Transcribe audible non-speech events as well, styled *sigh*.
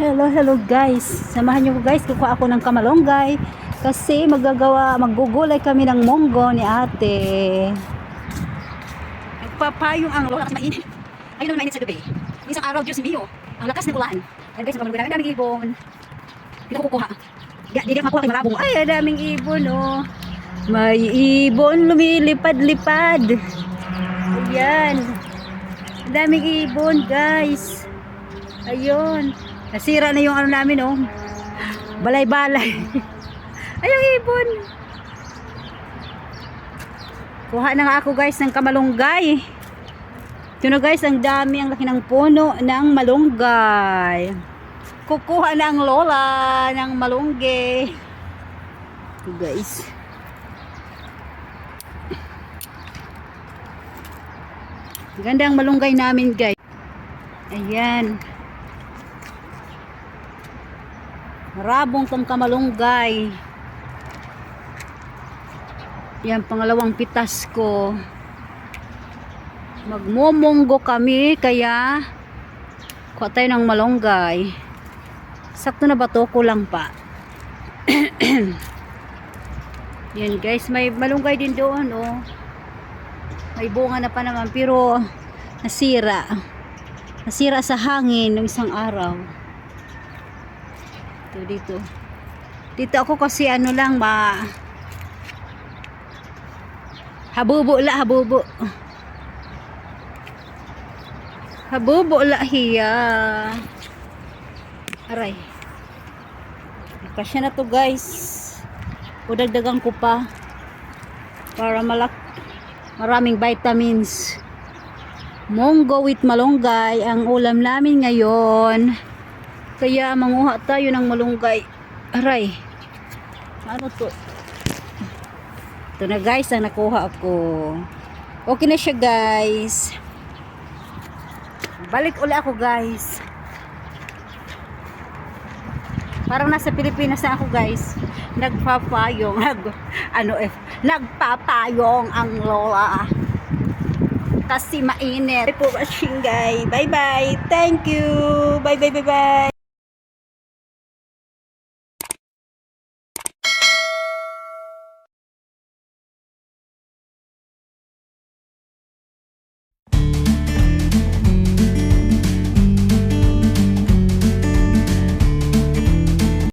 hello, hello guys. Samahan niyo ko guys, kukuha ako ng kamalonggay. Kasi magagawa, maggugulay kami ng monggo ni ate. Nagpapayong ang lola kasi mainit. Ayun naman mainit sa gabi. Isang araw, Diyos mio. Ang lakas ng ulan. Ayun guys, kamalonggay namin, daming ibon. Dito ko kukuha. Ya, di di makuha kay marabong. Ay, daming ibon oh. May ibon lumilipad-lipad. Ayan. Daming ibon guys. Ayun. Nasira na yung ano namin, oh. Balay-balay. *laughs* Ay, yung ibon. Kuha na nga ako, guys, ng kamalunggay. Ito na, guys, ang dami, ang laki ng puno ng malunggay. Kukuha na ang lola ng malunggay. Ito, guys. Ganda ang malunggay namin, guys. Ayan. Marabong tong. Yan, pangalawang pitas ko. Magmumunggo kami, kaya kuha tayo ng malunggay. Sakto na ba to? Kulang pa. *clears throat* Yan guys, may malunggay din doon, oh. May bunga na pa naman, pero nasira. Nasira sa hangin ng isang araw. Ito dito. Dito ako kasi ano lang ma Habubo la habubo. Habubo la hiya. Aray. Kasya na to guys. Udagdagan ko pa para malak maraming vitamins. Monggo with malunggay ang ulam namin ngayon. Kaya manguha tayo ng malunggay. Aray. Ano to? Ito na guys, ang nakuha ako. Okay na siya guys. Balik uli ako guys. Parang nasa Pilipinas na ako guys. Nagpapayong. *laughs* Nag, ano eh. Nagpapayong ang lola. Kasi mainit. Bye po watching guys. Bye bye. Thank you. Bye bye bye bye.